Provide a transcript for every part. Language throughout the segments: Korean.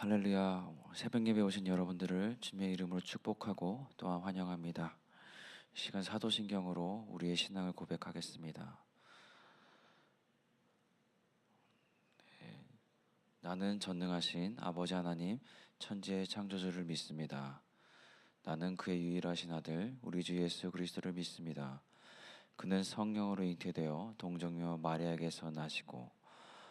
할렐루야 새벽 예배 오신 여러분들을 주님의 이름으로 축복하고 또한 환영합니다. 이 시간 사도신경으로 우리의 신앙을 고백하겠습니다. 네, 나는 전능하신 아버지 하나님 천지의 창조주를 믿습니다. 나는 그의 유일하신 아들 우리 주 예수 그리스도를 믿습니다. 그는 성령으로 잉태되어 동정녀 마리아에게서 나시고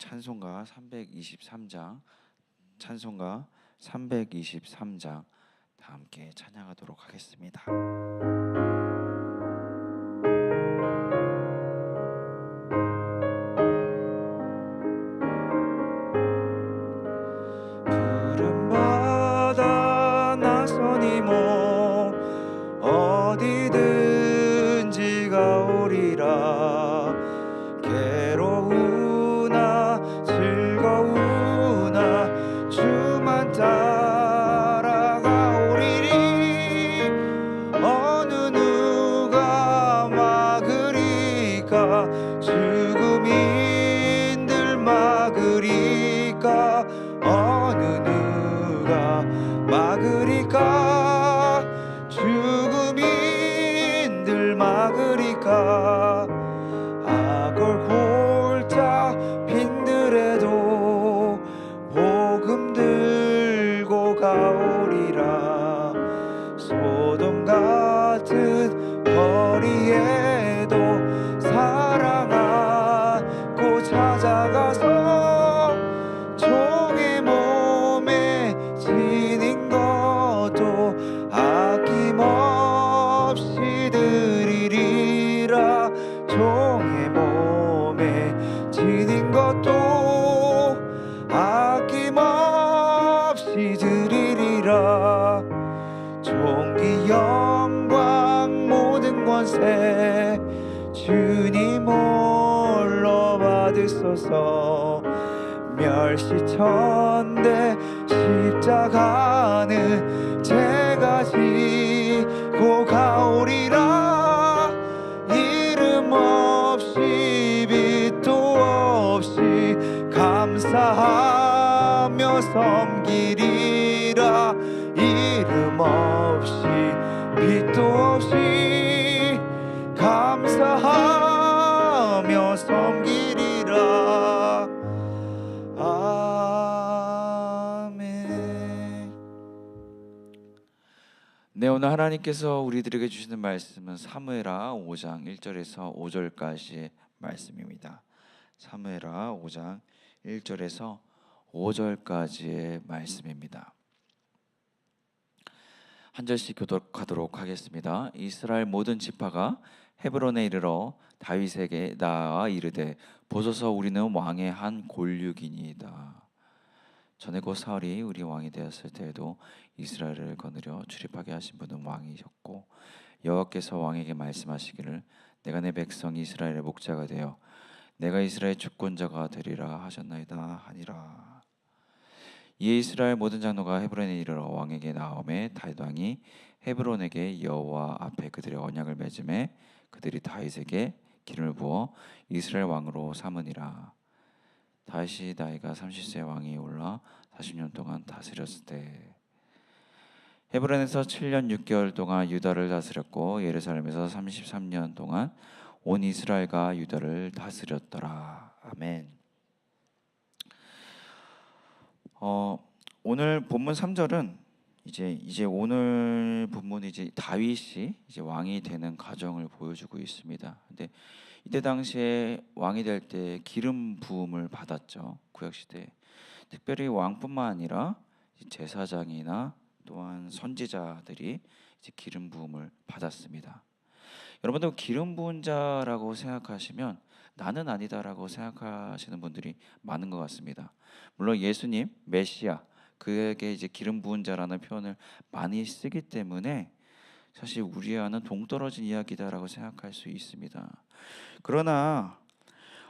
찬송가 323장, 찬송가 323장 다 함께 찬양하도록 하겠습니다. 네 오늘 하나님께서 우리들에게 주시는 말씀은 사무엘하 5장 1절에서 5절까지의 말씀입니다 사무엘하 5장 1절에서 5절까지의 말씀입니다 한 절씩 교독하도록 하겠습니다. 이스라엘 모든 지파가 헤브론에 이르러 다윗에게 나아 이르되 보소서 우리는 왕의 한 골육이니이다. 전에 곧 사울이 우리 왕이 되었을 때에도 이스라엘을 거느려 출입하게 하신 분은 왕이셨고 여호와께서 왕에게 말씀하시기를 내가 내 백성 이스라엘의 목자가 되어 내가 이스라엘 주권자가 되리라 하셨나이다 하니라. 이에 이스라엘 모든 장로가 헤브론에 이르러 왕에게 나오매 다윗 왕이 헤브론에게 여호와 앞에 그들의 언약을 맺음에 그들이 다윗에게 기름을 부어 이스라엘 왕으로 삼으니라. 다윗이 나이가 30세 왕이 올라 40년 동안 다스렸을 때 헤브론에서 7년 6개월 동안 유다를 다스렸고 예루살렘에서 33년 동안 온 이스라엘과 유다를 다스렸더라. 아멘. 어, 오늘 본문 3절은 이제 이제 오늘 본문이 이제 다윗이 이제 왕이 되는 과정을 보여주고 있습니다. 근데 이때 당시에 왕이 될 때 기름 부음을 받았죠. 구약 시대. 특별히 왕뿐만 아니라 제사장이나 또한 선지자들이 이제 기름 부음을 받았습니다. 여러분들 기름 부은 자라고 생각하시면 나는 아니다라고 생각하시는 분들이 많은 것 같습니다. 물론 예수님 메시아 그에게 이제 기름 부은 자라는 표현을 많이 쓰기 때문에 사실 우리와는 동떨어진 이야기다라고 생각할 수 있습니다. 그러나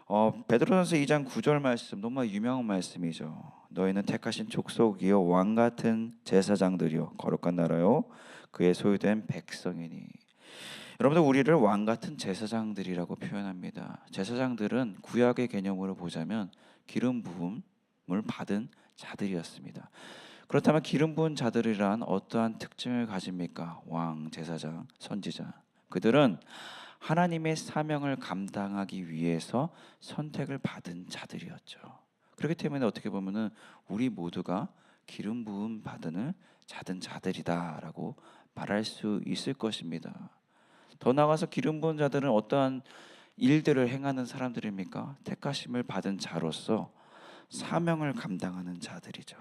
어, 베드로전서 2장 9절 말씀 너무 유명한 말씀이죠. 너희는 택하신 족속이요 왕 같은 제사장들이요 거룩한 나라요 그의 소유된 백성이니. 여러분들 우리를 왕 같은 제사장들이라고 표현합니다. 제사장들은 구약의 개념으로 보자면 기름 부음을 받은 자들이었습니다. 그렇다면 기름 부은 자들이란 어떠한 특징을 가집니까? 왕, 제사장, 선지자. 그들은 하나님의 사명을 감당하기 위해서 선택을 받은 자들이었죠. 그렇기 때문에 어떻게 보면은 우리 모두가 기름 부음 받은 자든 자들이다라고 말할 수 있을 것입니다. 더 나아가서 기름 부은 자들은 어떠한 일들을 행하는 사람들입니까? 택하심을 받은 자로서 사명을 감당하는 자들이죠.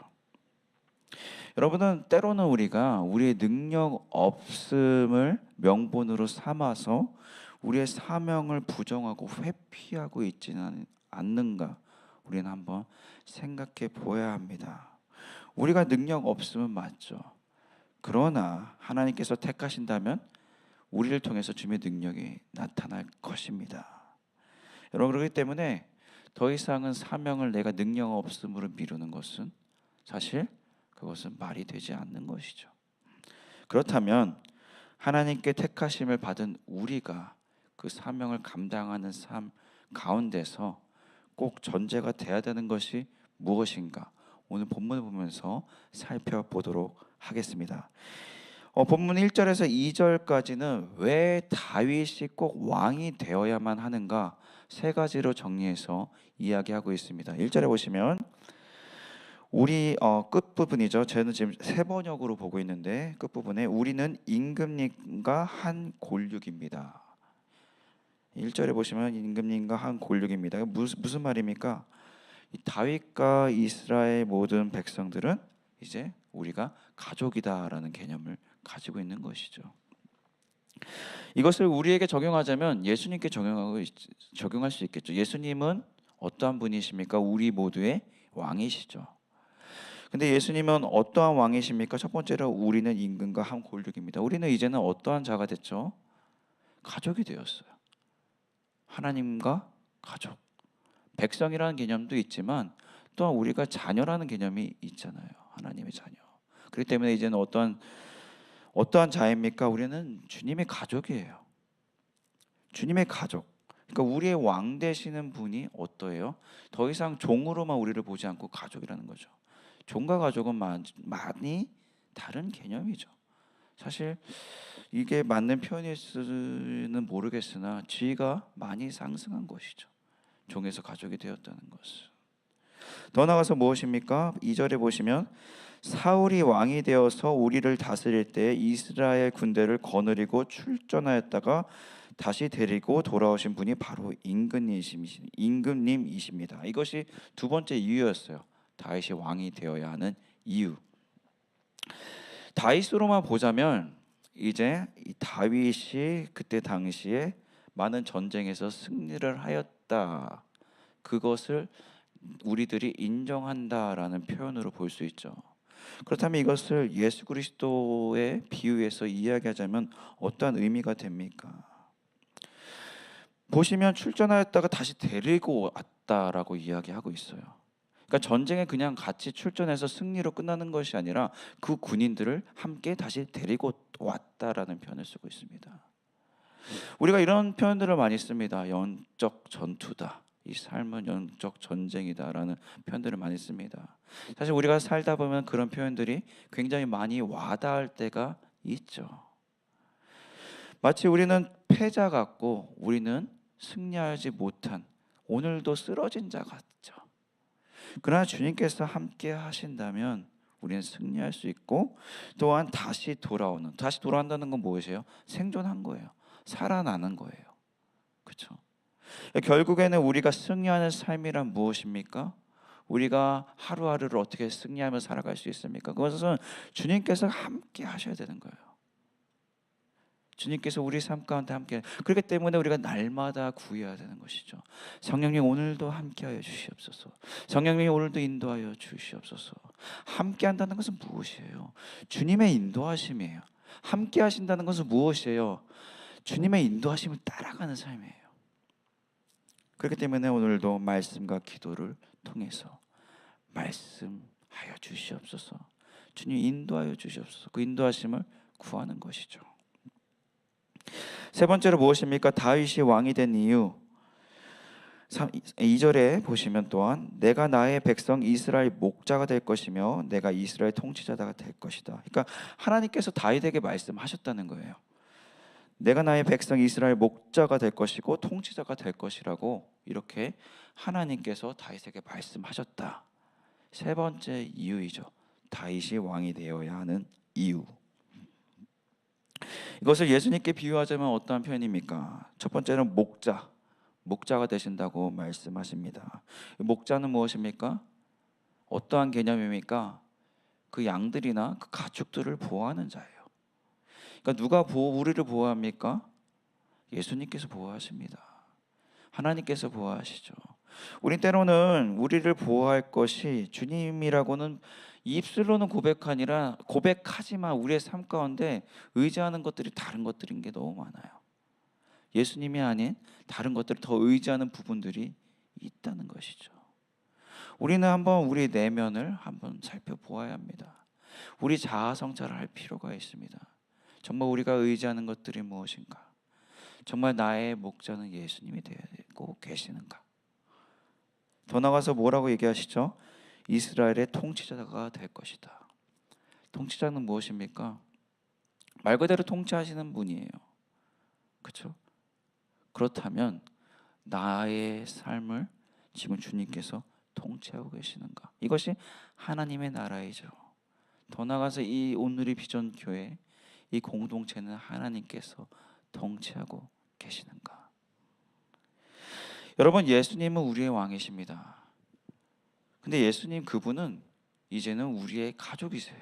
여러분은 때로는 우리가 우리의 능력 없음을 명분으로 삼아서 우리의 사명을 부정하고 회피하고 있지는 않는가? 우리는 한번 생각해 보아야 합니다. 우리가 능력 없으면 맞죠. 그러나 하나님께서 택하신다면 우리를 통해서 주님의 능력이 나타날 것입니다. 여러분 그렇기 때문에 더 이상은 사명을 내가 능력 없음으로 미루는 것은 사실 그것은 말이 되지 않는 것이죠. 그렇다면 하나님께 택하심을 받은 우리가 그 사명을 감당하는 삶 가운데서 꼭 전제가 돼야 되는 것이 무엇인가? 오늘 본문을 보면서 살펴보도록 하겠습니다. 어, 본문 1절에서 2절까지는 왜 다윗이 꼭 왕이 되어야만 하는가 세 가지로 정리해서 이야기하고 있습니다. 1절에 보시면 우리 어, 끝 부분이죠. 저는 지금 세 번역으로 보고 있는데 끝 부분에 우리는 임금님과 한 골육입니다. 1절에 보시면 임금님과 한 골육입니다. 무슨 무슨 말입니까? 다윗과 이스라엘 모든 백성들은 이제 우리가 가족이다라는 개념을 가지고 있는 것이죠. 이것을 우리에게 적용하자면 예수님께 적용하고 적용할 수 있겠죠. 예수님은 어떠한 분이십니까? 우리 모두의 왕이시죠. 근데 예수님은 어떠한 왕이십니까? 첫 번째로 우리는 임금과 한 골육입니다. 우리는 이제는 어떠한 자가 됐죠? 가족이 되었어요. 하나님과 가족. 백성이라는 개념도 있지만 또한 우리가 자녀라는 개념이 있잖아요. 하나님의 자녀. 그렇기 때문에 이제는 어떠한 어떠한 자입니까? 우리는 주님의 가족이에요. 주님의 가족. 그러니까 우리의 왕 되시는 분이 어떠해요? 더 이상 종으로만 우리를 보지 않고 가족이라는 거죠. 종과 가족은 많이 다른 개념이죠. 사실 이게 맞는 표현일지는 모르겠으나 지위가 많이 상승한 것이죠. 종에서 가족이 되었다는 것은. 더 나가서 무엇입니까? 2절에 보시면 사울이 왕이 되어서 우리를 다스릴 때 이스라엘 군대를 거느리고 출전하였다가 다시 데리고 돌아오신 분이 바로 임금님이십니다. 이것이 두 번째 이유였어요. 다윗이 왕이 되어야 하는 이유. 다윗으로만 보자면 이제 이 다윗이 그때 당시에 많은 전쟁에서 승리를 하였다. 그것을 우리들이 인정한다라는 표현으로 볼 수 있죠. 그렇다면 이것을 예수 그리스도의 비유에서 이야기하자면 어떠한 의미가 됩니까? 보시면 출전하였다가 다시 데리고 왔다라고 이야기하고 있어요. 그러니까 전쟁에 그냥 같이 출전해서 승리로 끝나는 것이 아니라 그 군인들을 함께 다시 데리고 왔다라는 표현을 쓰고 있습니다. 우리가 이런 표현들을 많이 씁니다. 영적 전투다. 이 삶은 영적 전쟁이다라는 표현들을 많이 씁니다. 사실 우리가 살다 보면 그런 표현들이 굉장히 많이 와닿을 때가 있죠. 마치 우리는 패자 같고 우리는 승리하지 못한 오늘도 쓰러진 자 같죠. 그러나 주님께서 함께 하신다면 우리는 승리할 수 있고 또한 다시 돌아오는 다시 돌아온다는 건 무엇이에요? 생존한 거예요. 살아나는 거예요. 그렇죠? 결국에는 우리가 승리하는 삶이란 무엇입니까? 우리가 하루하루를 어떻게 승리하며 살아갈 수 있습니까? 그것은 주님께서 함께 하셔야 되는 거예요. 주님께서 우리 삶 가운데 함께 그렇기 때문에 우리가 날마다 구해야 되는 것이죠. 성령님 오늘도 함께하여 주시옵소서. 성령님 오늘도 인도하여 주시옵소서. 함께한다는 것은 무엇이에요? 주님의 인도하심이에요. 함께하신다는 것은 무엇이에요? 주님의 인도하심을 따라가는 삶이에요. 그렇기 때문에 오늘도 말씀과 기도를 통해서 말씀하여 주시옵소서. 주님 인도하여 주시옵소서. 그 인도하심을 구하는 것이죠. 세 번째로 무엇입니까? 다윗이 왕이 된 이유. 2절에 보시면 또한 내가 나의 백성 이스라엘 목자가 될 것이며 내가 이스라엘 통치자가 될 것이다. 그러니까 하나님께서 다윗에게 말씀하셨다는 거예요. 내가 나의 백성 이스라엘 목자가 될 것이고 통치자가 될 것이라고 이렇게 하나님께서 다윗에게 말씀하셨다. 세 번째 이유이죠. 다윗이 왕이 되어야 하는. 이것을 예수님께 비유하자면 어떠한 표현입니까? 첫 번째는 목자, 목자가 되신다고 말씀하십니다. 목자는 무엇입니까? 어떠한 개념입니까? 그 양들이나 그 가축들을 보호하는 자예요. 그러니까 누가 보호 우리를 보호합니까? 예수님께서 보호하십니다. 하나님께서 보호하시죠. 우리 때로는 우리를 보호할 것이 주님이라고는 입술로는 고백하니라 고백하지만 우리의 삶 가운데 의지하는 것들이 다른 것들인 게 너무 많아요. 예수님이 아닌 다른 것들을 더 의지하는 부분들이 있다는 것이죠. 우리는 한번 우리 내면을 한번 살펴보아야 합니다. 우리 자아 성찰을 할 필요가 있습니다. 정말 우리가 의지하는 것들이 무엇인가? 정말 나의 목자는 예수님이 되고 계시는가? 더 나가서 뭐라고 얘기하시죠? 이스라엘의 통치자가 될 것이다. 통치자는 무엇입니까? 말 그대로 통치하시는 분이에요. 그렇죠? 그렇다면 나의 삶을 지금 주님께서 통치하고 계시는가? 이것이 하나님의 나라이죠. 더 나가서 이 오늘의 비전 교회 이 공동체는 하나님께서 통치하고 계시는가? 여러분 예수님은 우리의 왕이십니다. 근데 예수님 그분은 이제는 우리의 가족이세요.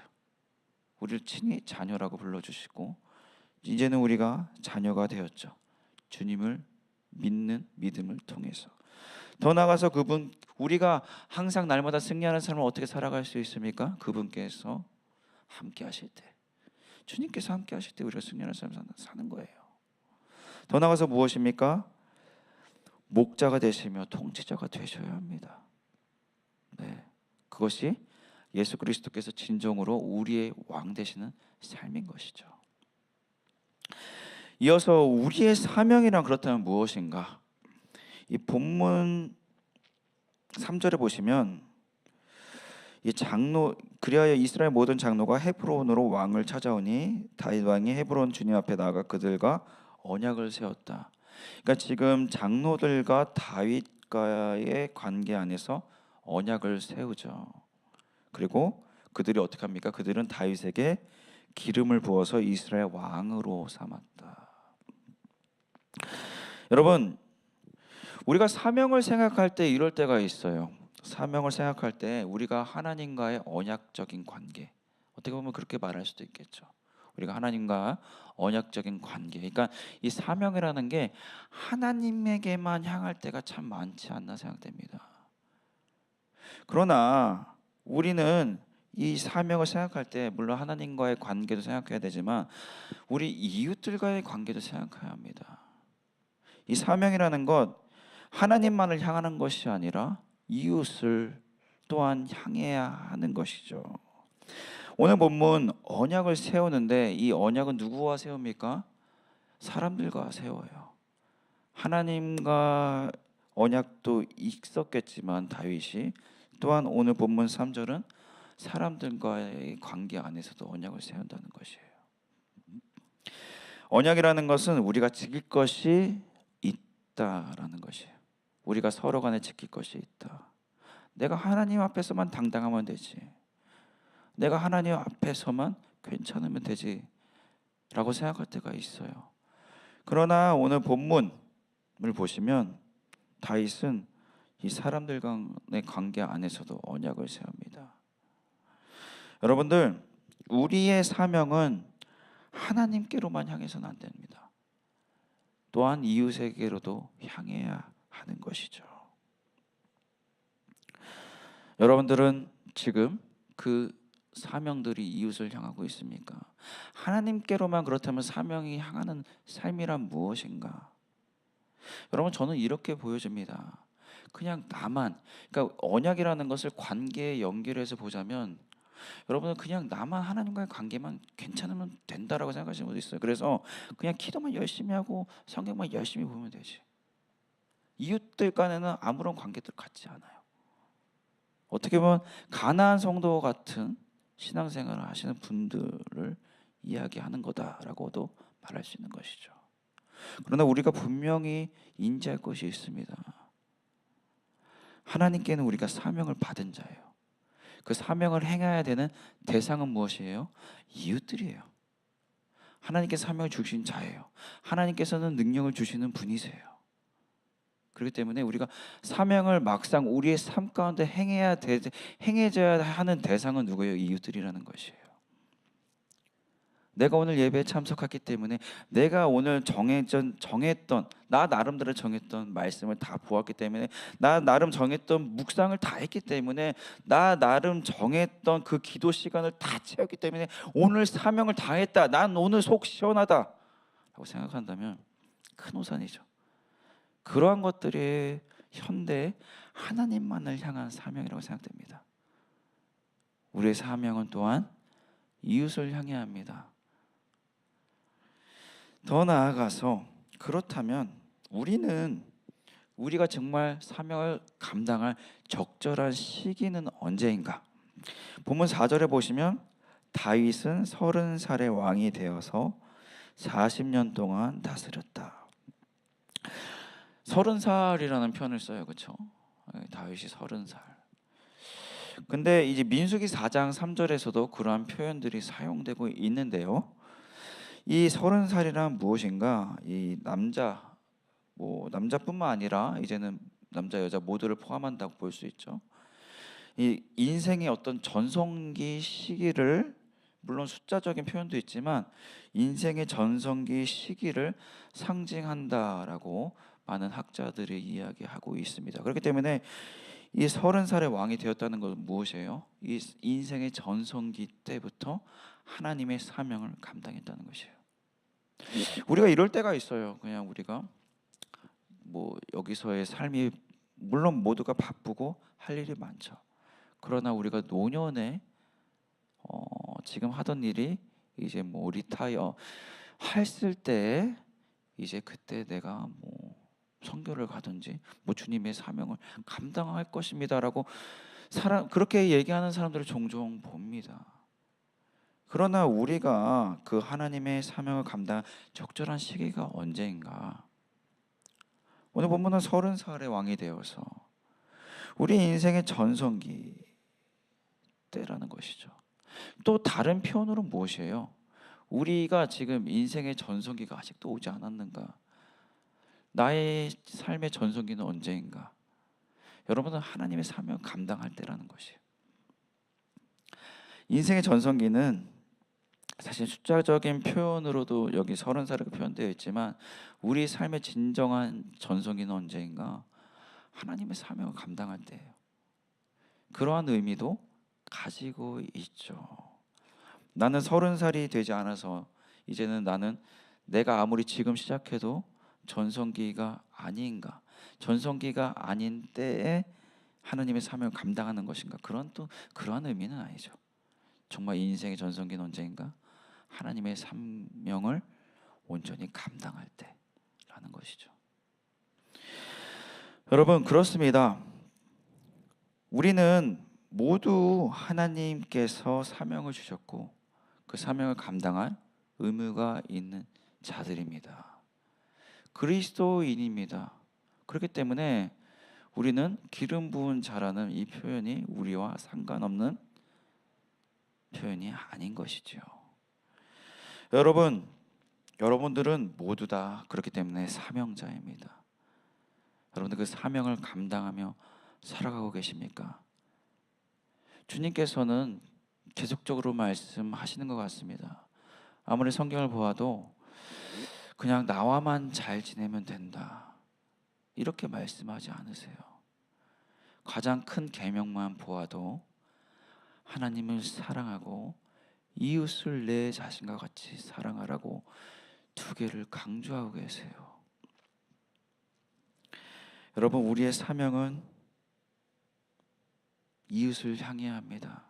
우리를 친히 자녀라고 불러주시고 이제는 우리가 자녀가 되었죠. 주님을 믿는 믿음을 통해서 더 나가서 그분 우리가 항상 날마다 승리하는 삶을 어떻게 살아갈 수 있습니까? 그분께서 함께 하실 때 주님께서 함께 하실 때 우리가 승리하는 삶을 사는 거예요. 더 나가서 무엇입니까? 목자가 되시며 통치자가 되셔야 합니다. 네, 그것이 예수 그리스도께서 진정으로 우리의 왕 되시는 삶인 것이죠. 이어서 우리의 사명이란 그렇다면 무엇인가? 이 본문 3절에 보시면 이 장로 그리하여 이스라엘 모든 장로가 헤브론으로 왕을 찾아오니 다윗 왕이 헤브론 주님 앞에 나가 그들과 언약을 세웠다. 그러니까 지금 장로들과 다윗과의 관계 안에서 언약을 세우죠. 그리고 그들이 어떻게 합니까? 그들은 다윗에게 기름을 부어서 이스라엘 왕으로 삼았다. 여러분, 우리가 사명을 생각할 때 이럴 때가 있어요. 사명을 생각할 때 우리가 하나님과의 언약적인 관계 어떻게 보면 그렇게 말할 수도 있겠죠. 우리가 하나님과 언약적인 관계. 그러니까 이 사명이라는 게 하나님에게만 향할 때가 참 많지 않나 생각됩니다. 그러나 우리는 이 사명을 생각할 때 물론 하나님과의 관계도 생각해야 되지만 우리 이웃들과의 관계도 생각해야 합니다. 이 사명이라는 것 하나님만을 향하는 것이 아니라 이웃을 또한 향해야 하는 것이죠. 오늘 본문 언약을 세우는데 이 언약은 누구와 세웁니까? 사람들과 세워요. 하나님과 언약도 있었겠지만 다윗이 또한 오늘 본문 3절은 사람들과의 관계 안에서도 언약을 세운다는 것이에요. 언약이라는 것은 우리가 지킬 것이 있다라는 것이에요. 우리가 서로 간에 지킬 것이 있다. 내가 하나님 앞에서만 당당하면 되지. 내가 하나님 앞에서만 괜찮으면 되지. 라고 생각할 때가 있어요. 그러나 오늘 본문을 보시면 다윗은 이 사람들 간의 관계 안에서도 언약을 세웁니다. 여러분들, 우리의 사명은 하나님께로만 향해서는 안 됩니다. 또한 이웃에게로도 향해야 하는 것이죠. 여러분들은 지금 그 사명들이 이웃을 향하고 있습니까? 하나님께로만 그렇다면 사명이 향하는 삶이란 무엇인가? 여러분 저는 이렇게 보여집니다. 그냥 나만 그러니까 언약이라는 것을 관계에 연결해서 보자면 여러분은 그냥 나만 하나님과의 관계만 괜찮으면 된다라고 생각하시는 분도 있어요. 그래서 그냥 기도만 열심히 하고 성경만 열심히 보면 되지. 이웃들 간에는 아무런 관계들 갖지 않아요. 어떻게 보면 가나안 성도 같은 신앙생활을 하시는 분들을 이야기하는 거다라고도 말할 수 있는 것이죠. 그러나 우리가 분명히 인지할 것이 있습니다. 하나님께는 우리가 사명을 받은 자예요. 그 사명을 행해야 되는 대상은 무엇이에요? 이웃들이에요. 하나님께 사명을 주신 자예요. 하나님께서는 능력을 주시는 분이세요. 그렇기 때문에 우리가 사명을 막상 우리의 삶 가운데 행해야 되, 행해져야 하는 대상은 누구예요? 이웃들이라는 것이에요. 내가 오늘 예배에 참석했기 때문에 내가 오늘 정했던 정했던 나 나름대로 정했던 말씀을 다 보았기 때문에 나 나름 정했던 묵상을 다 했기 때문에 나 나름 정했던 그 기도 시간을 다 채웠기 때문에 오늘 사명을 다 했다. 난 오늘 속 시원하다라고 생각한다면 큰 오산이죠. 그러한 것들이 현대 하나님만을 향한 사명이라고 생각됩니다. 우리의 사명은 또한 이웃을 향해야 합니다. 더 나아가서 그렇다면 우리는 우리가 정말 사명을 감당할 적절한 시기는 언제인가? 본문 4절에 보시면 다윗은 서른 살의 왕이 되어서 40년 동안 다스렸다. 서른 살이라는 표현을 써요, 그렇죠? 다윗이 서른 살. 근데 이제 민수기 4장 3절에서도 그러한 표현들이 사용되고 있는데요. 이 서른 살이란 무엇인가? 이 남자 뭐 남자뿐만 아니라 이제는 남자 여자 모두를 포함한다고 볼 수 있죠. 이 인생의 어떤 전성기 시기를 물론 숫자적인 표현도 있지만 인생의 전성기 시기를 상징한다라고 많은 학자들이 이야기하고 있습니다. 그렇기 때문에 이 서른 살의 왕이 되었다는 것은 무엇이에요? 이 인생의 전성기 때부터 하나님의 사명을 감당했다는 것이에요. 우리가 이럴 때가 있어요. 그냥 우리가 뭐 여기서의 삶이 물론 모두가 바쁘고 할 일이 많죠. 그러나 우리가 노년에 어, 지금 하던 일이 이제 뭐 리타이어 했을 때 이제 그때 내가 뭐 선교를 가든지 뭐 주님의 사명을 감당할 것입니다라고 사람 그렇게 얘기하는 사람들을 종종 봅니다. 그러나 우리가 그 하나님의 사명을 감당 적절한 시기가 언제인가? 오늘 본문은 서른 살의 왕이 되어서 우리 인생의 전성기 때라는 것이죠. 또 다른 표현으로 무엇이에요? 우리가 지금 인생의 전성기가 아직도 오지 않았는가? 나의 삶의 전성기는 언제인가? 여러분은 하나님의 사명 감당할 때라는 것이에요. 인생의 전성기는 사실 숫자적인 표현으로도 여기 서른 살이라고 표현되어 있지만 우리 삶의 진정한 전성기는 언제인가? 하나님의 사명을 감당할 때예요. 그러한 의미도 가지고 있죠. 나는 서른 살이 되지 않아서 이제는 나는 내가 아무리 지금 시작해도 전성기가 아닌가 전성기가 아닌 때에 하나님의 사명을 감당하는 것인가 그런 또 그러한 의미는 아니죠 정말 인생의 전성기는 언제인가 하나님의 사명을 온전히 감당할 때라는 것이죠 여러분 그렇습니다 우리는 모두 하나님께서 사명을 주셨고 그 사명을 감당할 의무가 있는 자들입니다. 그리스도인입니다. 그렇기 때문에 우리는 기름 부은 자라는 이 표현이 우리와 상관없는 표현이 아닌 것이죠. 여러분, 여러분들은 모두 다 그렇기 때문에 사명자입니다. 여러분들 그 사명을 감당하며 살아가고 계십니까? 주님께서는 계속적으로 말씀하시는 것 같습니다. 아무리 성경을 보아도 그냥 나와만 잘 지내면 된다. 이렇게 말씀하지 않으세요. 가장 큰 계명만 보아도 하나님을 사랑하고 이웃을 내 자신과 같이 사랑하라고 두 개를 강조하고 계세요. 여러분 우리의 사명은 이웃을 향해야 합니다.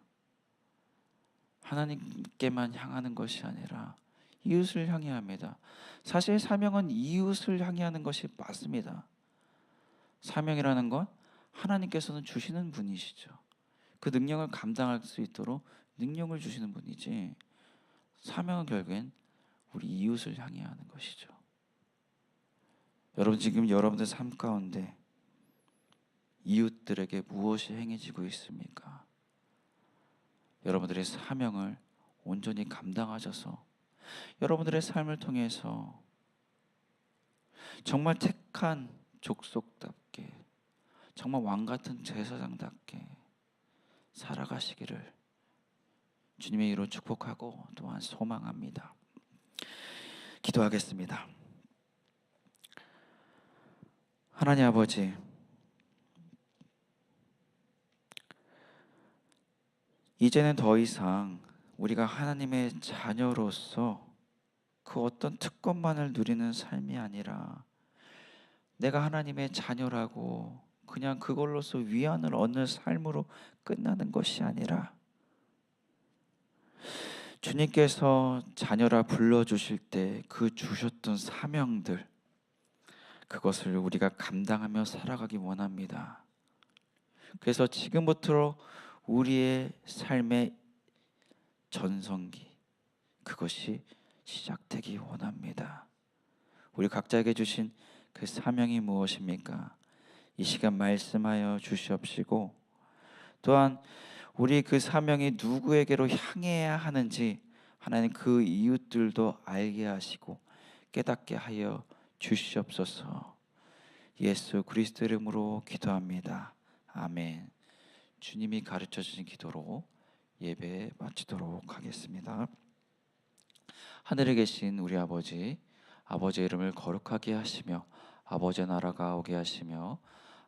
하나님께만 향하는 것이 아니라 이웃을 향해야 합니다. 사실 사명은 이웃을 향해 하는 것이 맞습니다. 사명이라는 건 하나님께서는 주시는 분이시죠. 그 능력을 감당할 수 있도록 능력을 주시는 분이지 사명은 결국엔 우리 이웃을 향해 하는 것이죠. 여러분 지금 여러분들 삶 가운데 이웃들에게 무엇이 행해지고 있습니까? 여러분들의 사명을 온전히 감당하셔서 여러분들의 삶을 통해서 정말 택한 족속답게 정말 왕 같은 제사장답게 살아가시기를 주님의 이로 축복하고 또한 소망합니다. 기도하겠습니다. 하나님 아버지 이제는 더 이상 우리가 하나님의 자녀로서 그 어떤 특권만을 누리는 삶이 아니라 내가 하나님의 자녀라고 그냥 그걸로서 위안을 얻는 삶으로 끝나는 것이 아니라 주님께서 자녀라 불러 주실 때 그 주셨던 사명들 그것을 우리가 감당하며 살아가기 원합니다. 그래서 지금부터 우리의 삶의 전성기 그것이 시작되기 원합니다. 우리 각자에게 주신 그 사명이 무엇입니까? 이 시간 말씀하여 주시옵시고 또한 우리 그 사명이 누구에게로 향해야 하는지 하나님 그 이웃들도 알게 하시고 깨닫게 하여 주시옵소서. 예수 그리스도 이름으로 기도합니다. 아멘. 주님이 가르쳐 주신 기도로 예배 마치도록 하겠습니다. 하늘에 계신 우리 아버지 아버지의 이름을 거룩하게 하시며 아버지의 나라가 오게 하시며